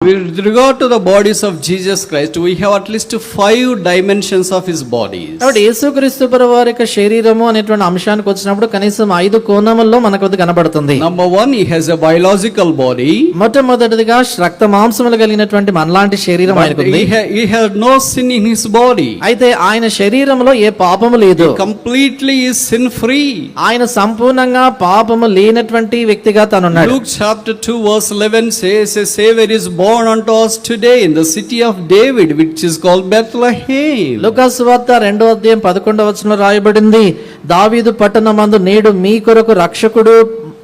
With regard to the bodies of Jesus Christ, we have at least five dimensions of his bodies. కాబట్టి యేసుక్రీస్తు వారి యొక్క శరీరము అనేటువంటి అంశానికి వచ్చినప్పుడు కనీసం ఐదు కోణముల్లో మనకు కనబడుతుంది Number one, he has a biological body. మొట్టమొదటిదిగా రక్త మాంసములు కలిగినటువంటి మనలాంటి శరీరం But ఆయనకు ఉంది he, ha- he has no sin in his body. అయితే ఆయన శరీరంలో ఏ పాపము లేదు Completely is sin free. ఆయన సంపూర్ణంగా పాపము లేనటువంటి వ్యక్తిగా తనున్నాడు Luke chapter 2, verse 11 says, A Savior is born unto us today in the city of David, which is called Bethlehem. Lukas వార్త రెండో అధ్యాయం పదకొండవ వచనంలో రాయబడింది దావీదు పట్టణమందు నేడు మీ కొరకు రక్షకుడు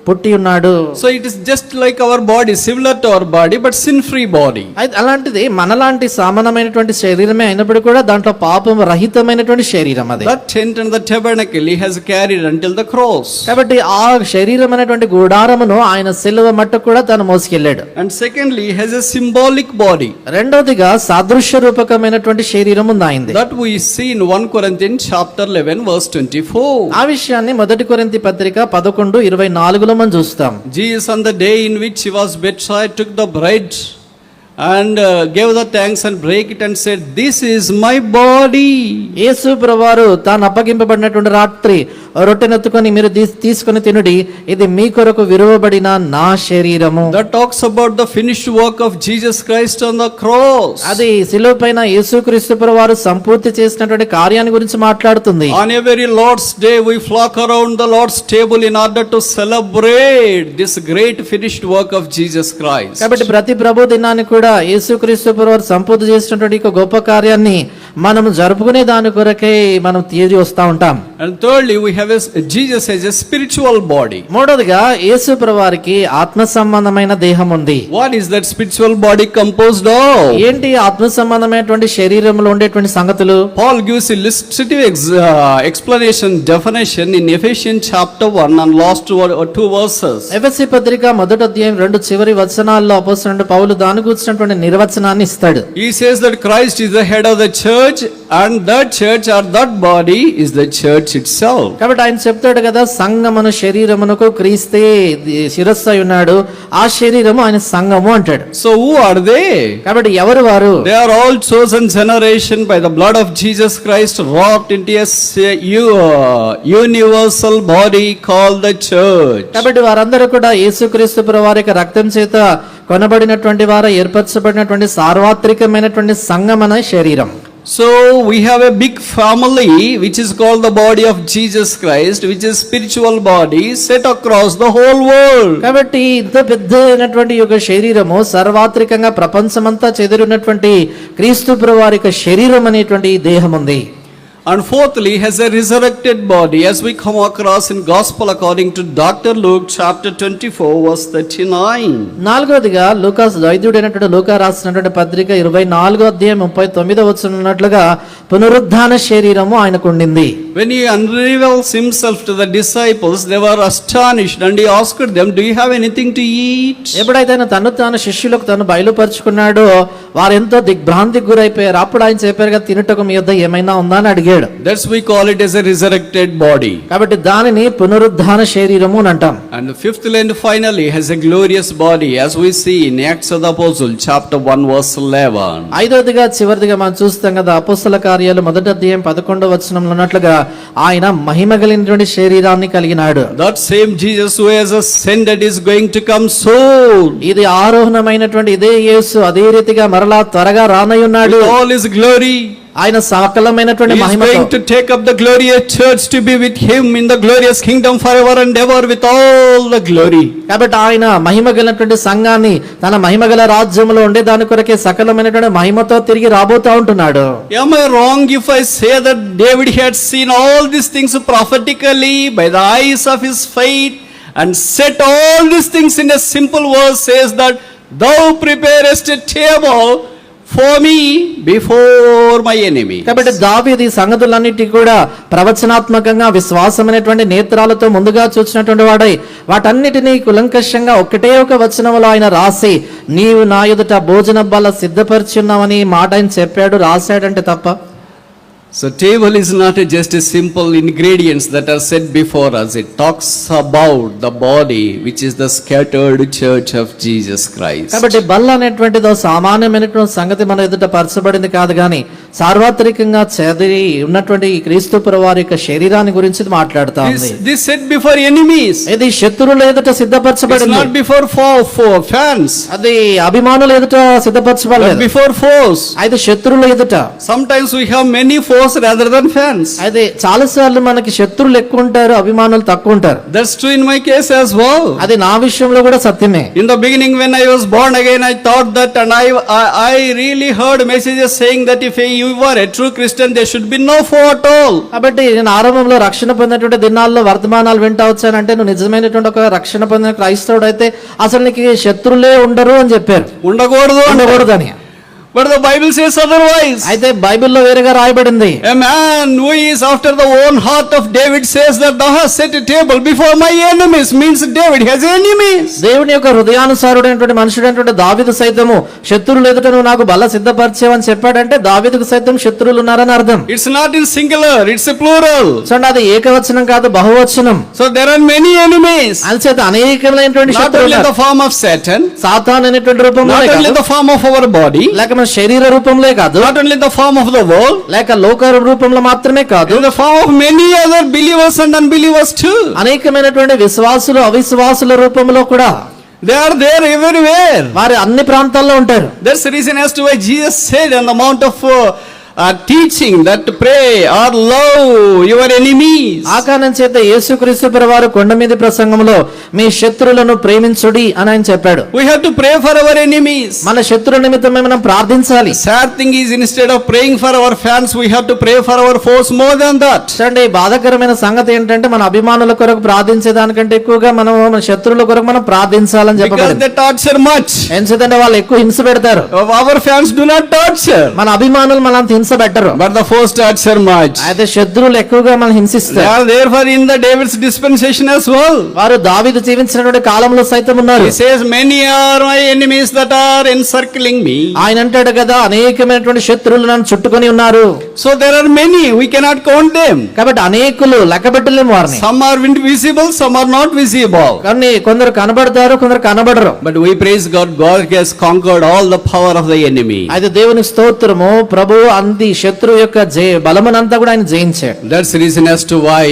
పుట్టి ఉన్నాడు. So it is just like our body similar to our body but sin free body అయితే అలాంటిది మనలాంటి సామాన్యమైనటువంటి శరీరమే అయినప్పుడు కూడా దాంట్లో పాపం రహితమైనటువంటి శరీరం అది. Tent and the tabernacle he has carried the cross కాబట్టి ఆ శరీరం అనేటువంటి గుడారమును ఆయన సిలువ మట్టు కూడా తను మోసుకెళ్ళాడు. And secondly he's a symbolic body రెండవదిగా సాదృశ్య రూపకమైనటువంటి శరీరం ఉన్నాయింది that we seen 1 Corinthian chapter 11 verse 24 ఆ విషయాన్ని మొదటి కొరింథీ పత్రిక 11 24 మనం చూస్తాం Jesus, on the day in which he was bedside, took the bread and and gave the thanks and break it and said this is my body Yesu ప్రభువారు తాను అప్పగింపబడినటువంటి రాత్రి రొట్టెను ఎత్తుకొని మీరు తీసుకుని తినుడి ఇది మీ కొరకు విరువబడిన నా శరీరము. The talks about the finish work of Jesus Christ on the cross అది శిలువ పైన యేసు క్రీస్తు ప్రభువారు సంపూర్తి చేసినటువంటి కార్యాన్ని గురించి మాట్లాడుతుంది. On every Lord's day we flock around the Lord's table in order to celebrate this great finished work of Jesus Christ కాబట్టి ప్రతి ప్రభు దినానికి యేసు యేసుక్రీస్తు పురవారు సంపూర్తి చేసినటువంటి గొప్ప కార్యాన్ని మనం జరుపుకునే దాని కొరకే మనం తీరి వస్తా ఉంటాం. జీజస్ స్పిరిచువల్ బాడీ మూడోదిగా యేసు ప్రవారికి ఆత్మ సంబంధమైన దేహం ఉంది. What is that spiritual body compose ఏంటి ఆత్మ సంబంధమైనటువంటి శరీరంలో ఉండేటువంటి సంగతులు? Paul gives a explanation definition in Ephesian chapter one and last two verses ఎఫెసి పత్రిక మొదటి అధ్యాయం రెండు చివరి వచనాల్లో అపొస్తలుడు పౌలు దాని గురించి సంబంధించినటువంటి నిర్వచనాన్ని ఇస్తాడు. He says that Christ is the head of the church and that church are that body is the church itself కాబట్టి ఆయన చెప్తాడు కదా సంఘమును శరీరమునకు క్రీస్తే శిరస్సు ఉన్నాడు ఆ శరీరము ఆయన సంఘము అంటాడు. సో హూ ఆర్ దే కాబట్టి ఎవరు వారు? They are all chosen generation by the blood of Jesus Christ walked in to you universal body called the church కాబట్టి వారందరూ కూడా యేసుక్రీస్తు ప్రభువారి యొక్క రక్తం చేత కొనబడినటువంటి వారు ఏర్పరచబడినటువంటి సార్వత్రికమైనటువంటి సంఘం అనే శరీరం So we have a big family which is called the body of Jesus Christ, which is spiritual body set across the whole world. కాబట్టి ఇంత పెద్ద అయినటువంటి యొక్క శరీరము సర్వాత్రికంగా ప్రపంచమంతా చెదిరినటువంటి క్రీస్తు వారి యొక్క శరీరం అనేటువంటి దేహం ఉంది And fourthly, has a resurrected body as we come across in Gospel according to Dr. Luke chapter 24 verse 39. నాలుగోదిగా లూకాస్ వైద్యుడైనటువంటి లూకా రాసినటువంటి పత్రిక ఇరవై నాలుగో అధ్యాయం ముప్పై తొమ్మిదో వచ్చినట్లుగా పునరుద్ధాన శరీరము ఆయనకు ఉండింది When he unravels himself to the disciples, they were astonished and he asked them, Do you have anything to eat? ఎప్పుడైతే ఆయన తను తాను శిష్యులకు తను బయలుపరుచుకున్నాడో వారు ఎంతో దిగ్భ్రాంతికి గురైపోయారు అప్పుడు ఆయన చెప్పారు కదా తినటకు మీ యొద్ద ఏమైనా ఉందా అని చేయడు that's we call it as a resurrected body కాబట్టి దానిని పునరుద్ధాన శరీరము అని అంటాం. And fifth and final he's a glorious body as we see in Acts of the apostle chapter 1 verse 11 ఐదోదిగా చివరిదిగా మనం చూస్తాం కదా అపోస్తల కార్యాలు మొదట అధ్యాయం 11 వచనంలో ఉన్నట్లుగా ఆయన మహిమ కలిగినటువంటి శరీరాన్ని కలిగినాడు. That same Jesus who has ascend that is going to come soon ఇది ఆరోహణమైనటువంటి ఇదే యేసు అదే రీతిగా మరలా త్వరగా రానయ్యున్నాడు ఆల్ ఇస్ గ్లోరీ ఆయన సకలమైనటువంటి మహిమతో going to take up the glorious church to be with him in the glorious kingdom forever and ever with all the glory. కాబట్టి ఆయన మహిమ కలిగినటువంటి సంఘాన్ని తన మహిమ గల రాజ్యంలో ఉండే దాని కొరకే సకలమైనటువంటి మహిమతో తిరిగి రాబోతా ఉంటున్నాడు Am I wrong if I say that David had seen all these things prophetically by the eyes of his faith and set all these things in a simple verse says that thou preparest a table for me before my enemy కాబట్టి దావీది సంగతులన్నిటి కూడా ప్రవచనాత్మకంగా విశ్వాసమైనటువంటి నేత్రాలతో ముందుగా చూసినటువంటి వాడై వాటన్నిటినీ కులంకషంగా ఒకటే ఒక వచనంలో ఆయన రాసి నీవు నా ఎదుట భోజన బల సిద్ధపరిచున్నావని మాట ఆయన చెప్పాడు రాశాడంటే తప్ప So table is not a- just a simple ingredients that are set before us. It talks about the body, which is the scattered church of Jesus Christ. కాబట్టి బల్ల అనేటువంటిదో సామాన్యమైనటువంటి సంగతి మన ఎదుట పరచబడింది కాదు కానీ సార్వత్రికంగా చెదిరి ఉన్నటువంటి క్రీస్తు వారి యొక్క శరీరాన్ని గురించి మాట్లాడుతుంది this set before enemies for for fans అది అభిమానుల ఎదుట సిద్ధపరచబడలేదు. ఫోర్స్ అయితే శత్రువుల ఎదుట. Sometimes foes rather than fans అది చాలా సార్లు మనకి శత్రువులు ఎక్కువ ఉంటారు అభిమానులు తక్కువ ఉంటారు. దట్స్ ఇన్ మై కేస్ అది నా విషయంలో కూడా సత్యమే. In the beginning when I was born again I thought that and I I heard messages you were a true Christian, there should be no foe at all. కాబట్టి నేను ఆరంభంలో రక్షణ పొందినటువంటి దినాల్లో వర్తమానాలు వింటా వచ్చానంటే నువ్వు నిజమైనటువంటి ఒక రక్షణ పొందిన క్రైస్తవుడు అయితే అసలు నీకు శత్రులే ఉండరు అని చెప్పారు ఉండకూడదు అంటే. ఉండకూడదని but the Bible says otherwise అయితే బైబిల్లో వేరేగా రాయబడింది. A man who is after the own heart of David says that thou set table before my enemies means David has enemies దేవుని యొక్క హృదయానుసారుడైనటువంటి మనుషుడైనటువంటి దావీదు సైతము శత్రువులు ఎదుట నువ్వు నాకు బల సిద్ధపరిచేవని చెప్పాడంటే దావీదుకు సైతం శత్రువులు ఉన్నారని అర్థం. It's not in singular it's a plural so అది ఏకవచనం కాదు బహువచనం. So there are many enemies అల్సేత అనేకమైనటువంటి శత్రువులు in the form of Satan అనేటువంటి రూపంలో ఇన్ ఆఫ్ అవర్ బాడీ లేక మన మన శరీర రూపంలో కాదు only in the form of the world, లేక లోక రూపంలో మాత్రమే కాదు the form of many other believers and unbelievers too. అనేకమైనటువంటి విశ్వాసులు అవిశ్వాసుల రూపంలో కూడా They are there everywhere. వారి అన్ని ప్రాంతాల్లో ఉంటారు the reason as to why Jesus said on the Mount uh, uh, teaching that pray or love your enemies. ఆ కారణం చేత యేసుక్రీస్తు వారు కొండ మీద ప్రసంగంలో మీ శత్రువులను ప్రేమించుడి అని ఆయన చెప్పాడు We have to pray for our enemies. మన శత్రుల నిమిత్తమే మనం ప్రార్థించాలి Sad thing is instead of praying for our fans, we have to pray for our foes more than that. చూడండి బాధాకరమైన సంగతి ఏంటంటే మన అభిమానుల కొరకు ప్రార్థించే దానికంటే ఎక్కువగా మనం మన శత్రువుల కొరకు మనం ప్రార్థించాలని Because చెప్పబడింది they torture much. ఎందుకంటే వాళ్ళు ఎక్కువ హింస పెడతారు Our fans do not torture. మన అభిమానులు మన హింస better but the four star sir much అయితే శత్రువులు ఎక్కువగా మనం హింసిస్తారు. There for in the David's dispensation as well వారు దావీదు జీవించినటువంటి కాలంలో సైతం ఉన్నారు. His is many are my enemies that are in circling me ఆయన అంటాడు కదా అనేకమైనటువంటి శత్రువులు నన్ను చుట్టుకొని ఉన్నారు. So there are many we cannot count them కాబట్టి అనేకులు లెక్కబెట్టలేము వారిని. Some are went visible some are not visible కానీ కొందరు కనబడతారు కొందరు కనబడరు. But we praise God God has conquered all the power of the enemy అయితే దేవుని స్తోత్రము ప్రభువు అంద మంది శత్రు యొక్క జయ బలమునంతా కూడా ఆయన జయించాడు. That's reason is to why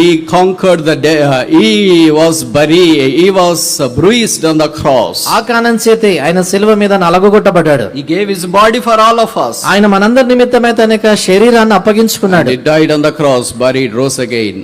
he conquered the day he was buried he was bruised on the cross ఆ కారణం చేతి ఆయన శిల్వ మీద నలగొట్టబడ్డాడు he gave his body for all of us ఆయన మనందరి నిమిత్తమే తనక శరీరాన్ని అప్పగించుకున్నాడు. It died on the cross buried rose again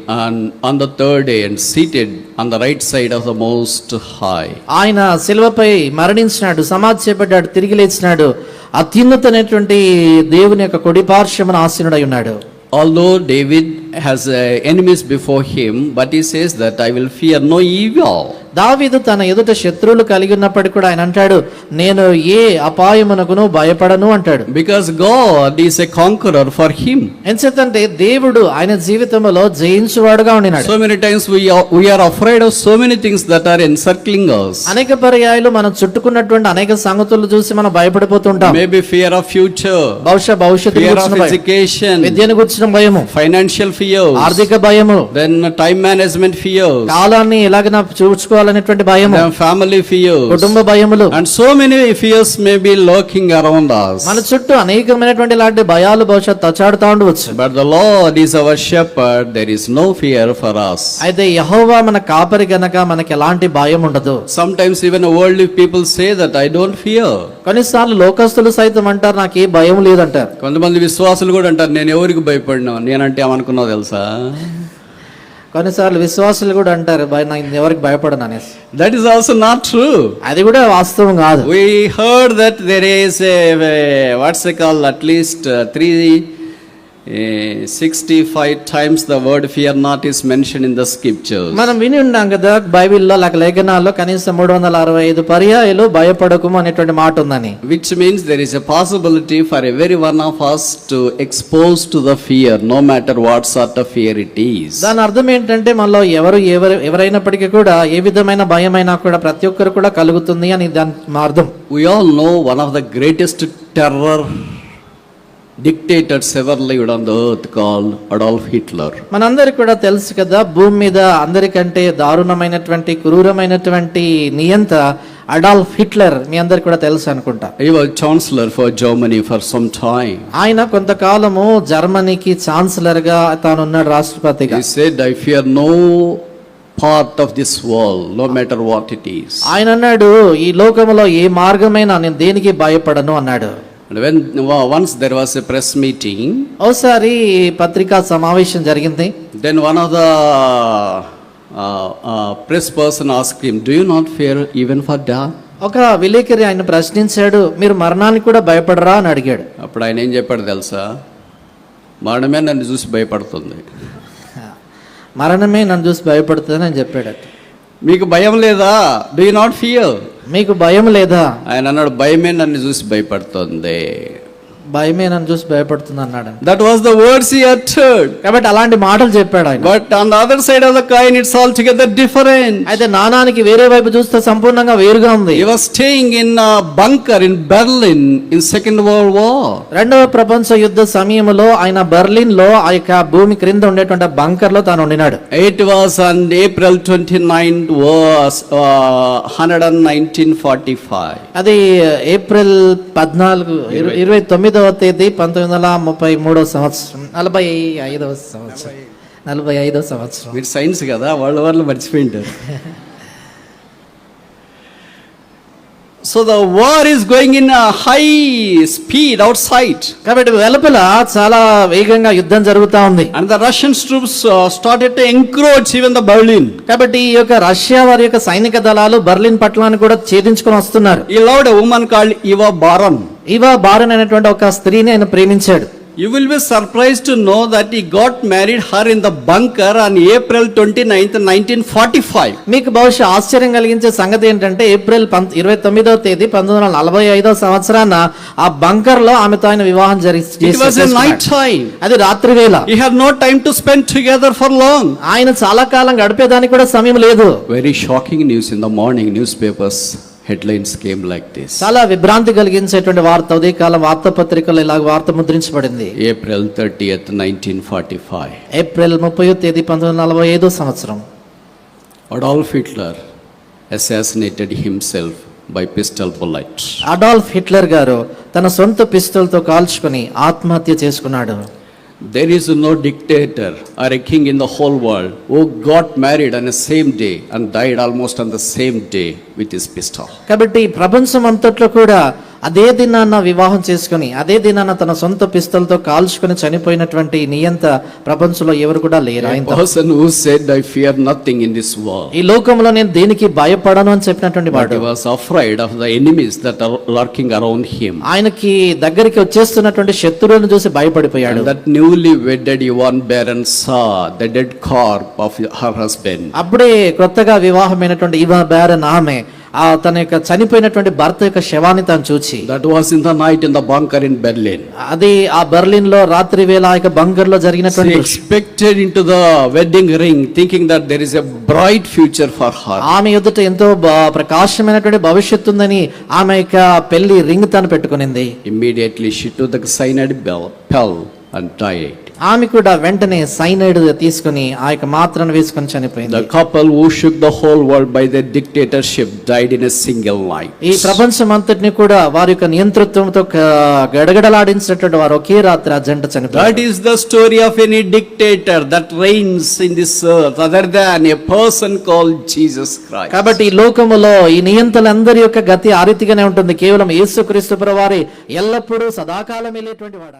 on the third day and seated on the right side of the most high ఆయన శిల్వపై మరణించినాడు సమాధి చేయబడ్డాడు తిరిగి లేచినాడు. అత్యున్నతమైనటువంటి దేవుని యొక్క కొడిపార్శ్వమన ఆసీనుడై ఉన్నాడు. Although David has uh, enemies before him, but he says that I will fear no evil. దావీదు తన ఎదుట శత్రువులు కలిగి ఉన్నప్పటికీ కూడా ఆయన అంటాడు నేను ఏ అపాయమునకును భయపడను అంటాడు Because God is a conqueror for him. ఎంచేతంటే దేవుడు ఆయన జీవితంలో జయించువాడుగా many times we are, we are afraid of so many things that are encircling us. అనేక పర్యాయాలు మనం చుట్టుకున్నటువంటి అనేక సంగతులు చూసి మనం భయపడిపోతుంటాం Maybe fear of future, బహుశా భవిష్యత్తు విద్యను గురించిన భయము financial ఆర్థిక భయం టైం మేనేజ్మెంట్ ఫియర్స్ కాలాన్ని ఎలాగ చూసుకోవాలనేటువంటి భయం ఫ్యామిలీ ఫియర్స్ కుటుంబ భయములు. And so many fears may be lurking around మన చుట్టూ అనేకమైనటువంటి ఇలాంటి భయాలు బహుశా తచాడుతా ఉండవచ్చు. But the Lord is our shepherd there is no fear for us. అయితే యెహోవా మన కాపరి గనక మనకి ఎలాంటి భయం ఉండదు. Sometimes even world people say that I don't fear కొన్నిసార్లు లోకస్తులు సైతం అంటారు నాకు ఏ భయం లేదంటారు. కొంతమంది విశ్వాసులు కూడా అంటారు నేను ఎవరికి భయపడినా? నేనంటే ఏమనుకున్నావు తెలుసా? కొన్నిసార్లు విశ్వాసులు కూడా అంటారు నాకు ఎవరికి భయపడను అనేసి. That is also not true అది కూడా వాస్తవం కాదు. We heard that there is a, a- what's it 65 times the word fear not is mentioned in the scriptures. మనం విని ఉన్నాం కదా బైబిల్లో లేక లేఖనాల్లో కనీసం మూడు వందల అరవై ఐదు పర్యాయాలు భయపడకుము అనేటువంటి మాట ఉందని Which means there is a possibility for every one of us to expose to the fear, no matter what sort of fear it is. దాని అర్థం ఏంటంటే మనలో ఎవరు ఎవరు ఎవరైనప్పటికీ కూడా ఏ విధమైన భయమైనా కూడా ప్రతి ఒక్కరు కూడా కలుగుతుంది అని దాని అర్థం We all know one of the greatest terror dictators ever lived on the earth called Adolf Hitler. మనందరికి కూడా తెలుసు కదా భూమి మీద అందరికంటే దారుణమైనటువంటి క్రూరమైనటువంటి నియంత అడాల్ఫ్ హిట్లర్ మీ అందరికి కూడా తెలుసు అనుకుంటా He was chancellor for Germany for some time. ఆయన కొంతకాలము జర్మనీకి ఛాన్సలర్గా తాను ఉన్నాడు రాష్ట్రపతిగా He said, I fear no part of this world, no matter what it is. ఆయన అన్నాడు ఈ లోకములో ఏ మార్గమైనా నేను దేనికి భయపడను అన్నాడు When wa- once there was a press meeting, ఒకసారి పత్రికా సమావేశం జరిగింది. of the uh, uh, press person asked him, Do you not fear even for death? ఒక విలేకరి ఆయన ప్రశ్నించాడు మీరు మరణానికి కూడా భయపడరా? అని అడిగాడు. అప్పుడు ఆయన ఏం చెప్పాడు తెలుసా? మరణమే నన్ను చూసి భయపడుతుంది. మరణమే నన్ను చూసి భయపడుతుందని అని చెప్పాడు మీకు భయం లేదా? డూ యూ నాట్ ఫియర్ మీకు భయం లేదా? ఆయన అన్నాడు భయమే నన్ను చూసి భయపడుతుంది. భయమే నన్ను చూసి భయపడుతుంది అన్నాడు. That was the words he uttered కాబట్టి అలాంటి మాటలు చెప్పాడు ఆయన. But on the other side of the coin it's all together different అయితే నాణానికి వేరే వైపు చూస్తే సంపూర్ణంగా వేరుగా ఉంది. He was staying in a bunker in Berlin in Second World War. రెండవ ప్రపంచ యుద్ధ సమయంలో ఆయన బెర్లిన్లో ఆ యొక్క భూమి క్రింద ఉండేటువంటి బంకర్లో తాను ఉండినాడు. It was on April 29th was uh, 1945. అది ఏప్రిల్ పద్నాలుగు ఇరు- ఇరవై తొమ్మిదవ తేదీ పంతొమ్మిది వందల ముప్పై మూడవ సంవత్సరం నలభై ఐదవ సంవత్సరం నలభై ఐదవ సంవత్సరం. మీరు సైన్స్ కదా వాళ్ళ వాళ్ళు మర్చిపోయింటారు. So the war is going in high speed outside కాబట్టి వెలుపల చాలా వేగంగా యుద్ధం జరుగుతా ఉంది. And the Russians troops started to encroach even the Berlin కాబట్టి ఈ యొక్క రష్యా వారి యొక్క సైనిక దళాలు బర్లిన్ పట్టణాన్ని కూడా ఛేదించుకొని వస్తున్నారు. ఈ loved woman called Eva Braun Eva Braun అనేటువంటి ఒక స్త్రీని ఆయన ప్రేమించాడు. You will be surprise to know that he got married her in the bunker on April twenty ninth nineteen forty five మీకు బహుశా ఆశ్చర్యం కలిగించే సంగతి ఏంటంటే ఏప్రిల్ పంత్ ఇరవై తొమ్మిదో తేదీ పంతొమ్మిది వందల నలభై ఐదో సంవత్సరాన ఆ బంకర్లో ఆమె తాయిన వివాహం జరిగింది అది రాత్రి వేళ. You have no time to spend together for long ఆయన చాలా కాలం గడిపేదానికి కూడా సమయం లేదు. Very shocking news in the morning newspapers headlines came like this. చాలా విభ్రాంతి కలిగించేటువంటి వార్త ఉదయకాలం వార్తాపత్రికలో ఇలాగ వార్త ముద్రించబడింది April 30th, 1945. ఏప్రిల్ ముప్పై తేదీ పంతొమ్మిది నలభై ఐదో సంవత్సరం Adolf Hitler assassinated himself by pistol bullet. Adolf Hitler గారు తన సొంత పిస్తోల్తో కాల్చుకొని ఆత్మహత్య చేసుకున్నాడు There is no dictator or a king in the whole world who got married on the same day and died almost on the same day with his pistol. కాబట్టి ప్రపంచం అంతట్లో కూడా అదే దినాన్న వివాహం చేసుకుని అదే దినాన్న తన సొంత పిస్తలతో కాల్చుకుని చనిపోయినటువంటి నియంత ప్రపంచంలో ఎవరు కూడా లేరు? నథింగ్ ఇన్ దిస్ వరల్డ్ ఈ లోకంలో నేను దేనికి భయపడను అని చెప్పినటువంటి వాడు was afraid of the enemies that lurking around him ఆయనకి దగ్గరికి వచ్చేస్తున్నటువంటి శత్రువులను చూసి భయపడిపోయాడు. That newly wedded Eva Braun saw the dead corpse of her husband అప్పుడే కొత్తగా వివాహమైనటువంటి ఇవా బ్యారన్ ఆమె తన యొక్క చనిపోయినటువంటి భర్త యొక్క శవాన్ని తను చూచి that was in the night in the bunker in Berlin అది ఆ బెర్లిన్లో రాత్రి వేళ ఆ యొక్క బంకర్లో జరిగినటువంటి expected in to the wedding ring thinking that there is a bright future for her ఆమె ఎదుట ఎంతో ప్రకాశమైనటువంటి భవిష్యత్తు ఉందని ఆమె యొక్క పెళ్ళి రింగ్ తను పెట్టుకునింది. Immediately she to the cyanide pill fell and died ఆమె కూడా వెంటనే సైనైడ్ తీసుకుని ఆ యొక్క మాత్రను వేసుకొని చనిపోయింది. The couple who shook the whole world by the dictatorship died in a single night ఈ ప్రపంచం అంతటిని కూడా వారి యొక్క నియంతృత్వంతో గడగడలాడించినటువంటి వారు ఒకే రాత్రి ఆ జంట చనిపోయింది. That is the story of any dictator that reigns in this other than a person called Jesus Christ కాబట్టి ఈ లోకములో ఈ నియంతలందరి యొక్క గతి ఆరితిగానే ఉంటుంది. కేవలం యేసుక్రీస్తు ప్రభువారి ఎల్లప్పుడూ సదాకాలం వెళ్ళేటువంటి వాడు